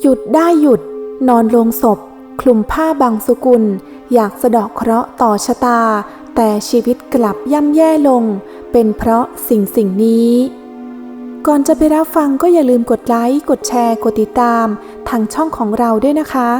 หยุดได้หยุด นอนลงศพ คลุมผ้าบางสกุล อยากสะเดอกเคราะห์ต่อชะตา แต่ชีวิตกลับย่ำแย่ลง เป็นเพราะสิ่งสิ่งนี้ ก่อนจะไปรับฟังก็อย่าลืมกดไลค์ กดแชร์ กดติดตาม ทางช่องของเราด้วยนะคะ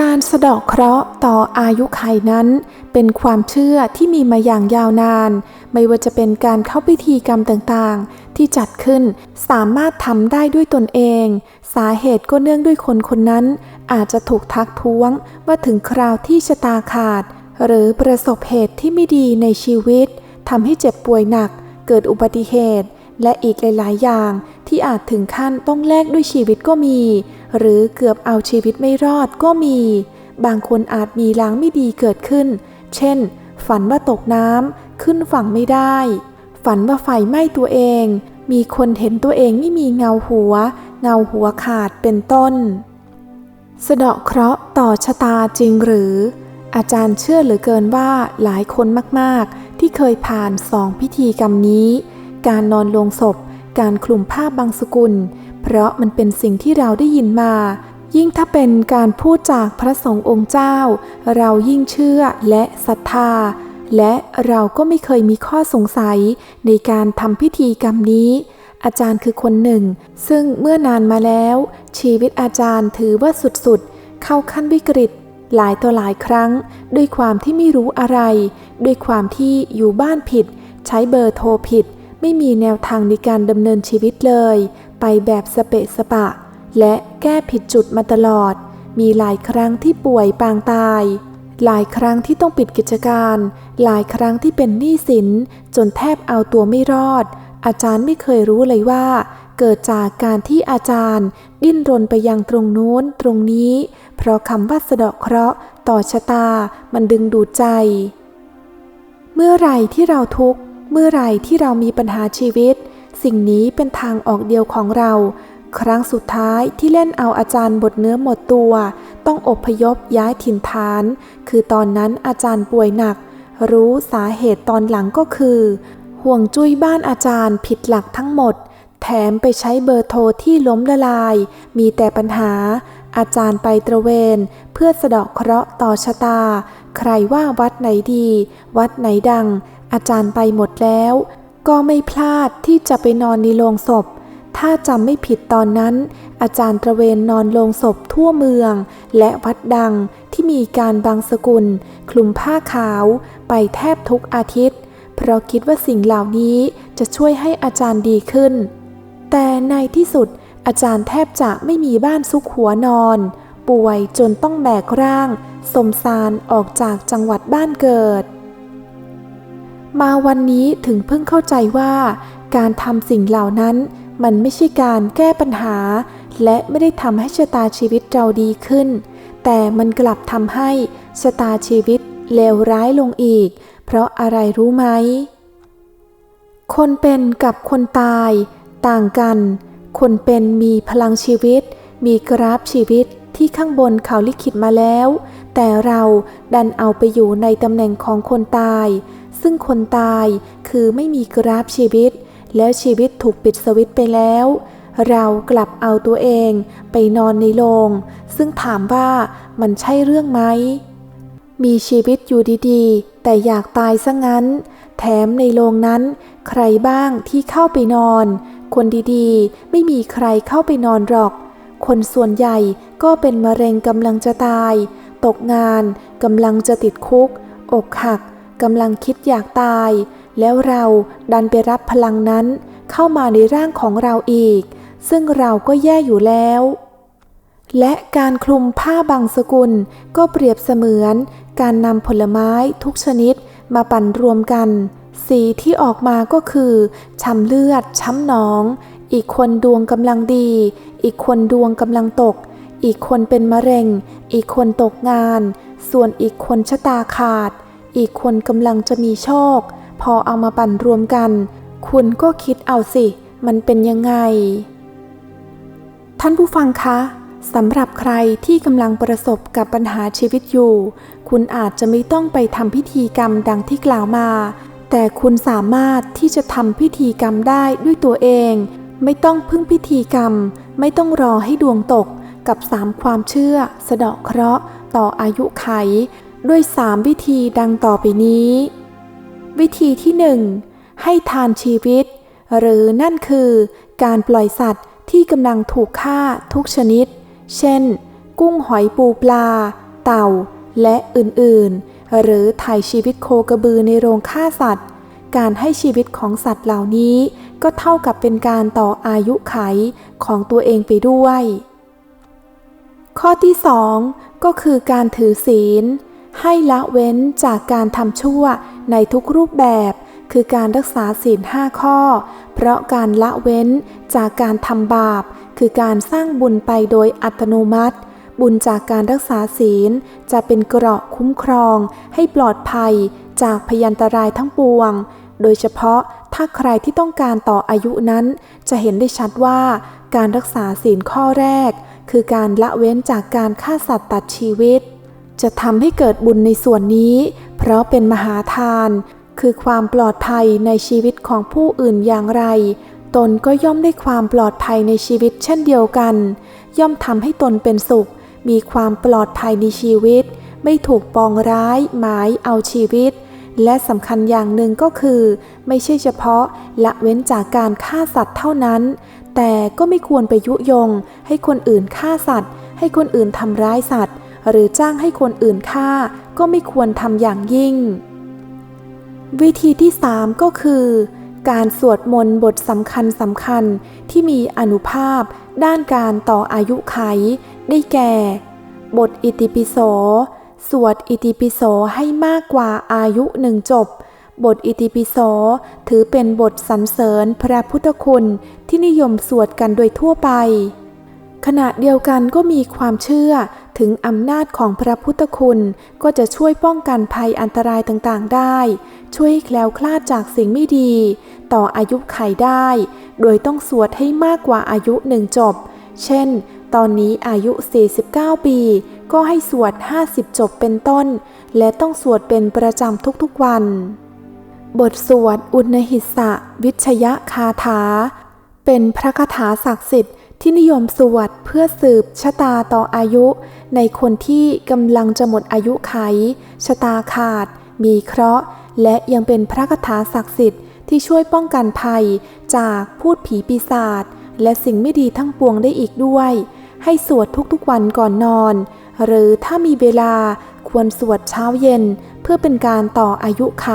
การสะเดาะเคราะห์ต่ออายุไขนั้น เป็นความเชื่อที่มีมาอย่างยาวนาน ไม่ว่าจะเป็นการเข้าพิธีกรรมต่างๆ ที่จัดขึ้นสามารถทำได้ด้วยตนเอง สาเหตุก็เนื่องด้วยคนคนนั้น อาจจะถูกทักท้วงว่าถึงคราวที่ชะตาขาด หรือประสบเหตุที่ไม่ดีในชีวิตทำให้เจ็บป่วยหนัก เกิดอุบัติเหตุ และอีกหลาย ๆ อย่างที่อาจถึงขั้นต้องแลกด้วยชีวิตก็มี หรือเกือบเอาชีวิตไม่รอดก็มี บางคนอาจมีล้างไม่ดีเกิดขึ้น เช่น ฝันว่าตกน้ำขึ้นฝั่งไม่ได้ ฝันว่าไฟไหม้ตัวเอง มีคนเห็นตัวเองไม่มีเงาหัว เงาหัวขาดเป็นต้น สะเดาะเคราะห์ต่อชะตาจริงหรือ อาจารย์เชื่อเหลือเกินว่าหลายคนมากๆ ที่เคยผ่านสองพิธีกรรมนี้ การนอนลงศพ การคลุมผ้าบางสกุล เพราะมันเป็นสิ่งที่เราได้ยินมา ยิ่งถ้าเป็นการพูดจากพระสงฆ์องค์เจ้า เรายิ่งเชื่อและศรัทธา และเราก็ไม่เคยมีข้อสงสัยในการทำพิธีกรรมนี้ อาจารย์คือคนหนึ่ง ซึ่งเมื่อนานมาแล้ว ชีวิตอาจารย์ถือว่าสุดๆ เข้าขั้นวิกฤตหลายต่อหลายครั้ง ด้วยความที่ไม่รู้อะไร ด้วยความที่อยู่บ้านผิด ใช้เบอร์โทรผิด ไม่มีแนวทางในการดำเนินชีวิตเลย ไปแบบสเปะสปะ และแก้ผิดจุดมาตลอด มีหลายครั้งที่ป่วยปางตาย หลายครั้งที่ต้องปิดกิจการ หลายครั้งที่เป็นหนี้สิน จนแทบเอาตัวไม่รอด อาจารย์ไม่เคยรู้เลยว่า เกิดจากการที่อาจารย์ ดิ้นรนไปยังตรงนู้นตรงนี้ เพราะคำว่าสะเดาะเคราะห์ต่อชะตามันดึงดูดใจ เมื่อไหร่ที่เราทุกข์เมื่อไหร่ที่เรามีปัญหาชีวิต สิ่งนี้เป็นทางออกเดียวของเรา ครั้งสุดท้ายที่เล่นเอาอาจารย์บทเนื้อหมดตัว ต้องอบพยพย้ายถิ่นฐาน คือตอนนั้นอาจารย์ป่วยหนัก รู้สาเหตุตอนหลังก็คือ ห่วงจุ้ยบ้านอาจารย์ผิดหลักทั้งหมด แถมไปใช้เบอร์โทรที่ล้มละลาย มีแต่ปัญหา อาจารย์ไปตระเวน เพื่อสะเดาะเคราะห์ต่อชะตา ใครว่าวัดไหนดี วัดไหนดัง อาจารย์ไปหมดแล้ว ก็ไม่พลาดที่จะไปนอนในโรงศพ ถ้าจำไม่ผิดตอนนั้น อาจารย์ตระเวนนอนโรงศพทั่วเมือง และวัดดังที่มีการบางสกุล คลุมผ้าขาวไปแทบทุกอาทิตย์ เพราะคิดว่าสิ่งเหล่านี้จะช่วยให้อาจารย์ดีขึ้น แต่ในที่สุดอาจารย์แทบจะไม่มีบ้านซุกหัวนอน ป่วยจนต้องแบกร่าง สมสารออกจากจังหวัดบ้านเกิด มาวันนี้ถึงเพิ่งเข้าใจว่า การทำสิ่งเหล่านั้นมันไม่ใช่การแก้ปัญหา และไม่ได้ทำให้ชะตาชีวิตเราดีขึ้น แต่มันกลับทำให้ชะตาชีวิตเลวร้ายลงอีก เพราะอะไรรู้ไหม คนเป็นกับคนตาย ต่างกัน คนเป็นมีพลังชีวิต มีกราฟชีวิตที่ข้างบนเขาลิขิตมาแล้ว แต่เราดันเอาไปอยู่ในตำแหน่งของคนตาย ซึ่งคนตายคือไม่มีกราฟชีวิต แล้วชีวิตถูกปิดสวิตไปแล้ว เรากลับเอาตัวเองไปนอนในโรงซึ่งถามว่ามันใช่เรื่องไหม มีชีวิตอยู่ดีๆ แต่อยากตายซะงั้น แถมในโรงนั้น ใครบ้างที่เข้าไปนอน คนดีๆ ไม่มีใครเข้าไปนอนหรอก คนส่วนใหญ่ก็เป็นมะเร็งกำลังจะตาย ตกงานกำลังจะติดคุก อกหัก กำลังคิดอยากตาย แล้วเราดันไปรับพลังนั้นเข้ามาในร่างของเราอีก ซึ่งเราก็แย่อยู่แล้ว และการคลุมผ้าบางสกุลก็เปรียบเสมือน การนำผลไม้ทุกชนิดมาปั่นรวมกัน สีที่ออกมาก็คือ ช้ำเลือด ช้ำหนอง อีกคนดวงกำลังดี อีกคนดวงกำลังตก อีกคนเป็นมะเร็ง อีกคนตกงาน ส่วนอีกคนชะตาขาด อีกคนกำลังจะมีโชค พอเอามาปั่นรวมกัน คุณก็คิดเอาสิ มันเป็นยังไง ท่านผู้ฟังคะสำหรับใครที่กำลังประสบกับปัญหาชีวิตอยู่ คุณอาจจะไม่ต้องไปทำพิธีกรรมดังที่กล่าวมา แต่คุณสามารถที่จะทำพิธีกรรมได้ด้วยตัวเอง ไม่ต้องพึ่งพิธีกรรม ไม่ต้องรอให้ดวงตกกับ3ความเชื่อ สะเดาะเคราะห์ ต่ออายุไข ด้วย3วิธีดังต่อไปนี้ วิธีที่1ให้ทานชีวิต หรือนั่นคือการปล่อยสัตว์ที่กำลังถูกฆ่าทุกชนิด เช่น กุ้งหอยปูปลา เต่า และอื่นๆ หรือถ่ายชีวิตโคกระบือในโรงฆ่าสัตว์ การให้ชีวิตของสัตว์เหล่านี้ ก็เท่ากับเป็นการต่ออายุไขของตัวเองไปด้วย ข้อที่ 2 ก็คือการถือศีล ให้ละเว้นจากการทำชั่วในทุกรูปแบบ คือการรักษาศีลห้าข้อ เพราะการละเว้นจากการทำบาป คือการสร้างบุญไปโดยอัตโนมัติ บุญจากการรักษาศีลจะเป็นเกราะคุ้มครอง ให้ปลอดภัยจากพยันตรายทั้งปวง โดยเฉพาะถ้าใครที่ต้องการต่ออายุนั้น จะเห็นได้ชัดว่า การรักษาศีลข้อแรก คือการละเว้นจากการฆ่าสัตว์ตัดชีวิต จะทำให้เกิดบุญในส่วนนี้ เพราะเป็นมหาทาน คือความปลอดภัยในชีวิตของผู้อื่นอย่างไร ตนก็ย่อมได้ความปลอดภัยในชีวิตเช่นเดียวกัน ย่อมทำให้ตนเป็นสุข มีความปลอดภัยในชีวิต ไม่ถูกปองร้ายหมายเอาชีวิต และสำคัญอย่างหนึ่งก็คือ ไม่ใช่เฉพาะละเว้นจากการฆ่าสัตว์เท่านั้น แต่ก็ไม่ควรไปยุยง ให้คนอื่นฆ่าสัตว์ ให้คนอื่นทำร้ายสัตว์ หรือจ้างให้คนอื่นฆ่าก็ไม่ควรทำอย่างยิ่ง วิธีที่ 3 ก็คือ การสวดมนต์บทสำคัญสำคัญที่มีอนุภาพ ด้านการต่ออายุไข ได้แก่ บทอิติปิโส สวดอิติปิโสให้มากกว่าอายุหนึ่งจบบทอิติปิโสถือเป็นบทสรรเสริญพระพุทธคุณที่นิยมสวดกันโดยทั่วไป ขณะเดียวกันก็มีความเชื่อถึงอำนาจของพระพุทธคุณ ก็จะช่วยป้องกันภัยอันตรายต่างๆได้ ช่วยแคล้วคลาดจากสิ่งไม่ดี ต่ออายุไขได้ โดยต้องสวดให้มากกว่าอายุหนึ่งจบ เช่น ตอนนี้อายุ 49 ปี ก็ให้สวด 50 จบเป็นต้น และต้องสวดเป็นประจำทุกๆวัน บทสวดอุณหิสะ วิชยคาถา เป็นพระคาถาศักดิ์สิทธิ์ ที่นิยมสวดเพื่อสืบชะตาต่ออายุ ในคนที่กำลังจะหมดอายุไข ชะตาขาด มีเคราะห์ และยังเป็นพระคาถาศักดิ์สิทธิ์ที่ช่วยป้องกันภัย จากพูดผีปีศาจและสิ่งไม่ดีทั้งปวงได้อีกด้วย ให้สวดทุกๆวันก่อนนอน หรือถ้ามีเวลาควรสวดเช้าเย็น เพื่อเป็นการต่ออายุไข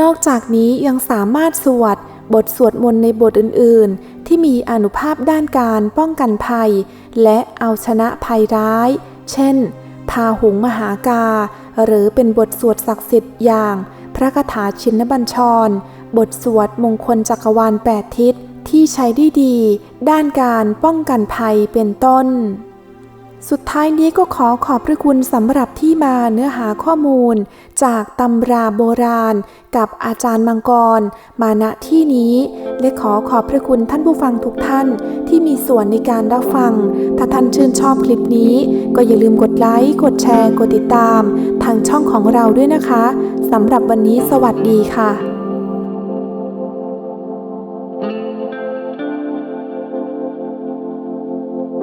นอกจากนี้ยังสามารถสวดบทสวดมนต์ในบทอื่นๆ ที่มีอนุภาพด้านการป้องกันภัย และเอาชนะภัยร้าย เช่น พาหุงมหากา หรือเป็นบทสวดศักดิ์สิทธิ์อย่าง พระคาถาชินบัญชร บทสวดมงคลจักรวาลแปดทิศที่ใช้ได้ดี ด้านการป้องกันภัยเป็นต้น สุดท้ายนี้ก็ขอขอบพระคุณสำหรับที่มาเนื้อหาข้อมูล จากตำราโบราณ กับอาจารย์มังกร มาณที่นี้ และขอขอบพระคุณท่านผู้ฟังทุกท่านที่มีส่วนในการรับฟัง ถ้าท่านชื่นชอบคลิปนี้ ก็อย่าลืมกดไลค์ กดแชร์ กดติดตาม ทางช่องของเราด้วยนะคะสำหรับวันนี้สวัสดีค่ะ